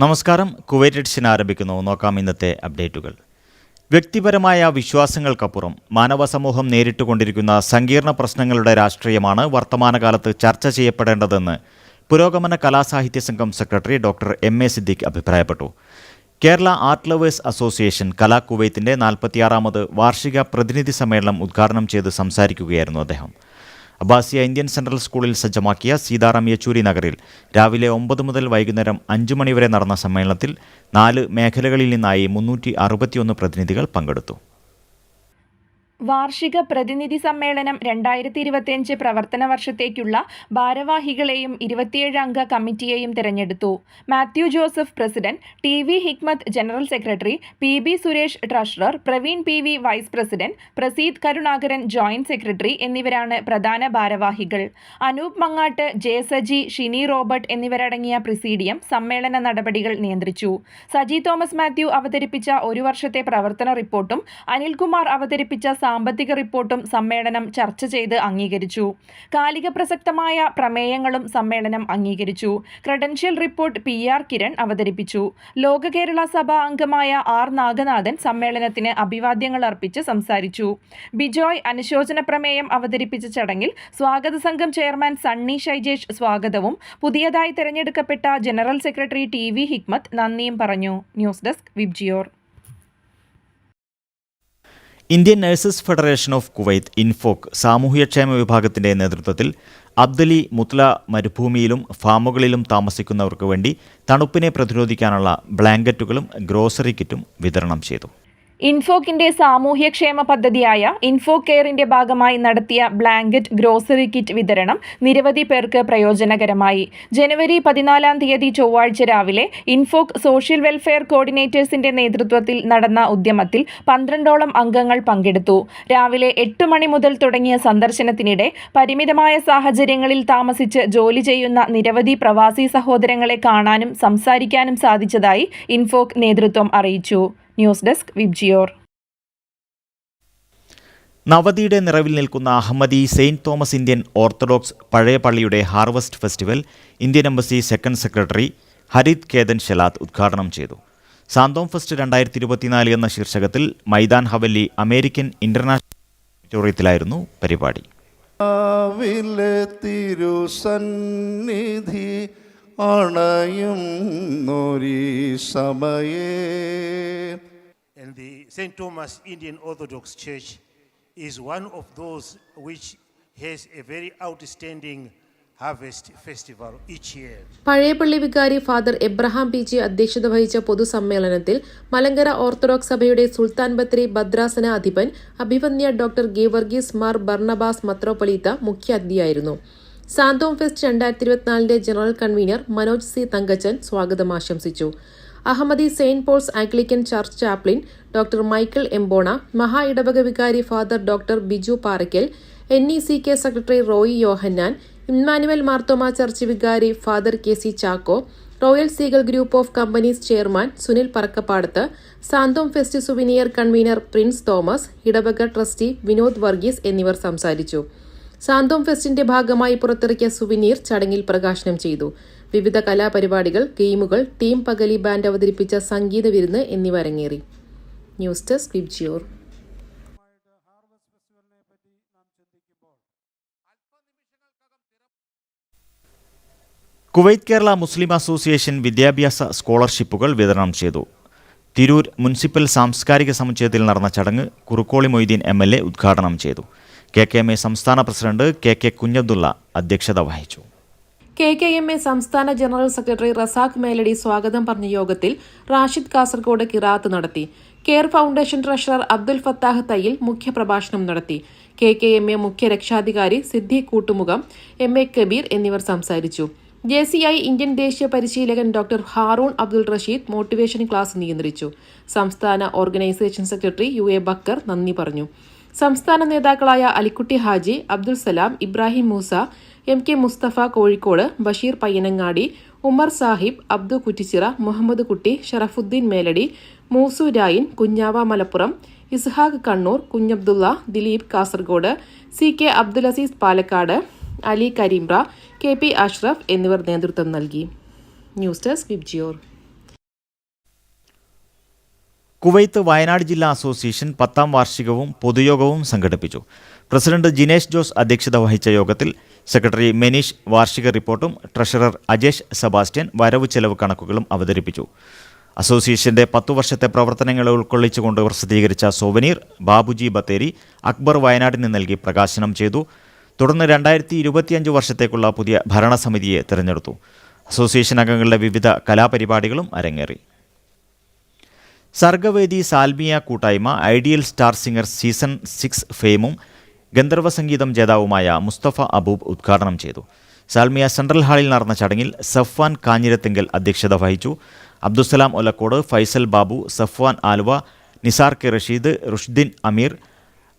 നമസ്കാരം. Kuwait edition ആരംഭിക്കുന്നു. നോക്കാം ഇന്നത്തെ അപ്ഡേറ്റുകൾ. വ്യക്തിപരമായ വിശ്വാസങ്ങൾക്കപ്പുറം മാനവ സമൂഹം നേരിട്ടുകൊണ്ടിരിക്കുന്ന സങ്കീർണ പ്രശ്നങ്ങളുടെ രാഷ്ട്രീയമാണ് വർത്തമാനകാലത്ത് ചർച്ച ചെയ്യപ്പെടേണ്ടതെന്ന് പുരോഗമന കലാസാഹിത്യ സംഘം secretary doctor M. A. Siddique അഭിപ്രായപ്പെട്ടു. Kerala art lovers association Kala കുവൈത്തിന്റെ നാൽപ്പത്തിയാറാമത് വാർഷിക പ്രതിനിധി സമ്മേളനം ഉദ്ഘാടനം ചെയ്ത് സംസാരിക്കുകയായിരുന്നു അദ്ദേഹം. അബ്ബാസിയ ഇന്ത്യൻ സെൻട്രൽ സ്കൂളിൽ സജ്ജമാക്കിയ സീതാറാം യെച്ചൂരി നഗറിൽ രാവിലെ ഒമ്പത് മുതൽ വൈകുന്നേരം അഞ്ചു മണിവരെ നടന്ന സമ്മേളനത്തിൽ നാല് മേഖലകളിൽ നിന്നായി മുന്നൂറ്റി പ്രതിനിധികൾ പങ്കെടുത്തു. വാർഷിക പ്രതിനിധി സമ്മേളനം രണ്ടായിരത്തി ഇരുപത്തിയഞ്ച് പ്രവർത്തന വർഷത്തേക്കുള്ള ഭാരവാഹികളെയും ഇരുപത്തിയേഴ് അംഗ കമ്മിറ്റിയെയും തിരഞ്ഞെടുത്തു. Mathew Joseph president T V Hikmath general secretary P B Suresh treasurer Praveen P V vice president Praseed Karunakaran joint secretary എന്നിവരാണ് പ്രധാന ഭാരവാഹികൾ. അനൂപ് മങ്ങാട്ട് ജെ സജി ഷിനി റോബർട്ട് എന്നിവരടങ്ങിയ പ്രിസീഡിയം സമ്മേളന നടപടികൾ നിയന്ത്രിച്ചു. സജി തോമസ് മാത്യു അവതരിപ്പിച്ച ഒരു വർഷത്തെ പ്രവർത്തന റിപ്പോർട്ടും അനിൽകുമാർ അവതരിപ്പിച്ച സാമ്പത്തിക റിപ്പോർട്ടും സമ്മേളനം ചർച്ച ചെയ്ത് അംഗീകരിച്ചു. കാലിക പ്രസക്തമായ പ്രമേയങ്ങളും സമ്മേളനം അംഗീകരിച്ചു. Credential report P R Kiran അവതരിപ്പിച്ചു. ലോക കേരള സഭ അംഗമായ ആർ നാഗനാഥൻ സമ്മേളനത്തിന് അഭിവാദ്യങ്ങൾ അർപ്പിച്ച് സംസാരിച്ചു. ബിജോയ് അനുശോചന പ്രമേയം അവതരിപ്പിച്ച ചടങ്ങിൽ സ്വാഗത സംഘം ചെയർമാൻ സണ്ണി ഷൈജേഷ് സ്വാഗതവും പുതിയതായി തെരഞ്ഞെടുക്കപ്പെട്ട general secretary T V Hikmath നന്ദിയും പറഞ്ഞു. News desk VIBGYOR. Indian nurses federation of Kuwait INFOK സാമൂഹ്യക്ഷേമ വിഭാഗത്തിന്റെ നേതൃത്വത്തിൽ അബ്ദലി മുത്ല മരുഭൂമിയിലും ഫാമുകളിലും താമസിക്കുന്നവർക്ക് വേണ്ടി തണുപ്പിനെ പ്രതിരോധിക്കാനുള്ള ബ്ലാങ്കറ്റുകളും ഗ്രോസറി കിറ്റും വിതരണം ചെയ്തു. ഇൻഫോക്കിന്റെ സാമൂഹ്യക്ഷേമ പദ്ധതിയായ ഇൻഫോ കെയറിന്റെ ഭാഗമായി നടത്തിയ ബ്ലാങ്കറ്റ് ഗ്രോസറി കിറ്റ് വിതരണം നിരവധി പേർക്ക് പ്രയോജനകരമായി. ജനുവരി പതിനാലാം തീയതി ചൊവ്വാഴ്ച രാവിലെ ഇൻഫോക് സോഷ്യൽ വെൽഫെയർ കോർഡിനേറ്റേഴ്സിന്റെ നേതൃത്വത്തിൽ നടന്ന ഉദ്യമത്തിൽ പന്ത്രണ്ടോളം അംഗങ്ങൾ പങ്കെടുത്തു. രാവിലെ എട്ട് മണി മുതൽ തുടങ്ങിയ സന്ദർശനത്തിനിടെ പരിമിതമായ സാഹചര്യങ്ങളിൽ താമസിച്ച് ജോലി ചെയ്യുന്ന നിരവധി പ്രവാസി സഹോദരങ്ങളെ കാണാനും സംസാരിക്കാനും സാധിച്ചതായി ഇൻഫോക് നേതൃത്വം അറിയിച്ചു. ന്യൂസ് ഡെസ്ക് വിബ്ജിയോർ നവതിയുടെ നിറവിൽ നിൽക്കുന്ന Ahmadi saint Thomas Indian orthodox പഴയ പള്ളിയുടെ harvest festival Indian embassy second secretary Harit Ketan Shelat ഉദ്ഘാടനം ചെയ്തു. സാന്തോം ഫെസ്റ്റ് രണ്ടായിരത്തി ഇരുപത്തിനാല് എന്ന ശീർഷകത്തിൽ മൈദാൻ ഹവല്ലി അമേരിക്കൻ ഇന്റർനാഷണൽ ഓഡിറ്റോറിയത്തിലായിരുന്നു പരിപാടി. തിരുസന്നിധി അണയും നൊരി സമയേ And the St. Thomas Indian Orthodox Church is one of those which has a very outstanding harvest festival each year. പഴയപള്ളി വികാരി ഫാദർ എബ്രഹാം പി ജി അധ്യക്ഷത വഹിച്ച പൊതുസമ്മേളനത്തിൽ മലങ്കര ഓർത്തഡോക്സ് സഭയുടെ സുൽത്താൻ ബത്രി ഭദ്രാസന അധിപൻ അഭിവന്യ ഡോക്ടർ ഗീവർഗീസ് മാർ ബർണബാസ് മത്രോപൊലീത്ത മുഖ്യാതിഥിയായിരുന്നു സാന്തോം ഫെസ്റ്റ് രണ്ടായിരത്തി ഇരുപത്തിനാലിന്റെ general convener Manoj C Thankachan സ്വാഗതം ആശംസിച്ചു. Ahmadi saint Paul's Anglican church chaplain doctor Michael Mbona മഹാ ഇടവക വികാരി father doctor Biju Parackal N E C K secretary Roy Yohannan Immanuel Marthoma church വികാരി father K C Chacko royal seagull group of companies chairman Sunil Parakkapadath Santhome fest souvenir convener Prince Thomas ഇടവക trustee Vinod Varghese എന്നിവർ സംസാരിച്ചു. സാന്തോം ഫെസ്റ്റിന്റെ ഭാഗമായി പുറത്തിറക്കിയ സുവിനീർ ചടങ്ങിൽ പ്രകാശനം ചെയ്തു. വിവിധ കലാപരിപാടികൾ ഗെയിമുകൾ ടീം പകലി ബാൻഡ് അവതരിപ്പിച്ച സംഗീത വിരുന്ന് എന്നിവ അരങ്ങേറി news desk VIBGYOR. Kuwait Kerala Muslim association വിദ്യാഭ്യാസ സ്കോളർഷിപ്പുകൾ വിതരണം ചെയ്തു. തിരൂർ മുനിസിപ്പൽ സാംസ്കാരിക സമുച്ചയത്തിൽ നടന്ന ചടങ്ങ് കുറുക്കോളി മൊയ്തീൻ എ ഉദ്ഘാടനം ചെയ്തു. കെ കെ എം എ സംസ്ഥാന പ്രസിഡന്റ് കെ കെ കുഞ്ഞബ്ദുള്ള അധ്യക്ഷത വഹിച്ചു. കെ കെ എം എ സംസ്ഥാന ജനറൽ സെക്രട്ടറി റസാഖ് മേലടി സ്വാഗതം പറഞ്ഞ യോഗത്തിൽ റാഷിദ് കാസർഗോഡ് കിറാത്ത് നടത്തി. Care foundation treasurer Abdul Fathah Thayyil മുഖ്യപ്രഭാഷണം നടത്തി. കെ കെ എം എ മുഖ്യ രക്ഷാധികാരി സിദ്ധി കൂട്ടുമുഖം എം എ കബീർ എന്നിവർ സംസാരിച്ചു. ജെ സി ഐ ഇന്ത്യൻ ദേശീയ പരിശീലകൻ doctor Haroon Abdul Rasheed motivation class നിയന്ത്രിച്ചു. സംസ്ഥാന organisation secretary U A Bakker നന്ദി പറഞ്ഞു. സംസ്ഥാന നേതാക്കളായ Alikutty Haji Abdul Salam Ibrahim Moosa M K Musthafa Kozhikode Basheer Payyanangadi Umar Sahib Abdu Kuttichira Muhammad Kutty Sharafuddin Meladi Moosu Rayin Kunjava Malappuram Ishaq Kannur Kunhabdulla Dileep Kasaragod C K Abdul Azeez Palakkad Ali കരീംറ K P Ashraf എന്നിവർ നേതൃത്വം നൽകി. News desk VIBGYOR. Kuwait Wayanad ജില്ലാ association പത്താം വാർഷികവും പൊതുയോഗവും സംഘടിപ്പിച്ചു. President Jinesh Jose അധ്യക്ഷത വഹിച്ച യോഗത്തിൽ secretary മെനീഷ് വാർഷിക റിപ്പോർട്ടും ട്രഷറർ അജേഷ് സെബാസ്റ്റ്യൻ വരവ് ചെലവ് കണക്കുകളും അവതരിപ്പിച്ചു. അസോസിയേഷന്റെ പത്തു വർഷത്തെ പ്രവർത്തനങ്ങളെ ഉൾക്കൊള്ളിച്ചുകൊണ്ട് പ്രസിദ്ധീകരിച്ച സോവനീർ ബാബുജി ബത്തേരി അക്ബർ വയനാടിന് നൽകി പ്രകാശനം ചെയ്തു. തുടർന്ന് രണ്ടായിരത്തി ഇരുപത്തിയഞ്ച് വർഷത്തേക്കുള്ള പുതിയ ഭരണസമിതിയെ തിരഞ്ഞെടുത്തു. അസോസിയേഷൻ അംഗങ്ങളുടെ വിവിധ കലാപരിപാടികളും അരങ്ങേറി. സർഗവേദി സാൽമിയ കൂട്ടായ്മ ideal star singer season six ഫെയിമും ഗന്ധർവ സംഗീതം ജേതാവുമായ മുസ്തഫ അബൂബ് ഉദ്ഘാടനം ചെയ്തു. സാൽമിയ സെൻട്രൽ ഹാളിൽ നടന്ന ചടങ്ങിൽ സഫ്വാൻ കാഞ്ഞിരത്തിങ്കൽ അധ്യക്ഷത വഹിച്ചു. അബ്ദുസലാം ഒലക്കോട് ഫൈസൽ ബാബു സഫ്വാൻ ആലുവ നിസാർ കെ റഷീദ് റുഷ്ദിൻ അമീർ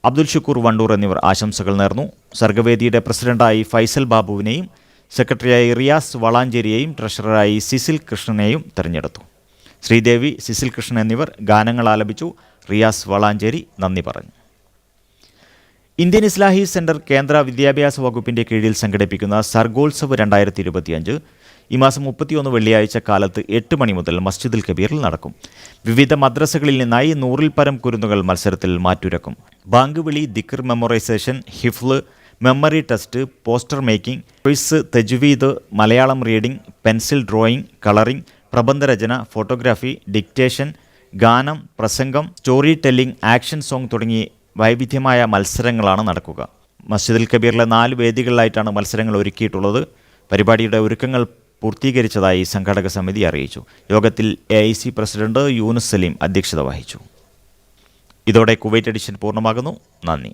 അബ്ദുൽ ഷുക്കൂർ വണ്ടൂർ എന്നിവർ ആശംസകൾ നേർന്നു. സർഗവേദിയുടെ പ്രസിഡന്റായി ഫൈസൽ ബാബുവിനെയും സെക്രട്ടറിയായി റിയാസ് വളാഞ്ചേരിയെയും ട്രഷററായി സിസിൽ കൃഷ്ണനെയും തെരഞ്ഞെടുത്തു. ശ്രീദേവി സിസിൽ കൃഷ്ണൻ എന്നിവർ ഗാനങ്ങൾ ആലപിച്ചു. റിയാസ് വളാഞ്ചേരി നന്ദി പറഞ്ഞു. ഇന്ത്യൻ ഇസ്ലാഹി സെന്റർ കേന്ദ്ര വിദ്യാഭ്യാസ വകുപ്പിന്റെ കീഴിൽ സംഘടിപ്പിക്കുന്ന സർഗോത്സവ് രണ്ടായിരത്തി ഇരുപത്തിയഞ്ച് ഈ മാസം മുപ്പത്തിയൊന്ന് വെള്ളിയാഴ്ച കാലത്ത് എട്ട് മണി മുതൽ മസ്ജിദുൽ കബീറിൽ നടക്കും. വിവിധ മദ്രസകളിൽ നിന്നായി നൂറിൽ പരം കുരുന്നുകൾ മത്സരത്തിൽ മാറ്റുരക്കും. ബാങ്ക് വിളി ദിക്കർ memorisation ഹിഫ്ല് memory test poster making quiz തെജ്വീദ് Malayalam reading pencil drawing colouring പ്രബന്ധരചന photography dictation ഗാനം പ്രസംഗം സ്റ്റോറി ടെല്ലിംഗ് ആക്ഷൻ സോങ് തുടങ്ങി വൈവിധ്യമായ മത്സരങ്ങളാണ് നടക്കുക. മസ്ജിദുൽ കബീറിലെ നാല് വേദികളിലായിട്ടാണ് മത്സരങ്ങൾ ഒരുക്കിയിട്ടുള്ളത്. പരിപാടിയുടെ ഒരുക്കങ്ങൾ പൂർത്തീകരിച്ചതായി സംഘാടക സമിതി അറിയിച്ചു. യോഗത്തിൽ A I C president Yunus Saleem അധ്യക്ഷത വഹിച്ചു. ഇതോടെ കുവൈറ്റ് എഡിഷൻ പൂർണമാകുന്നു. നന്ദി.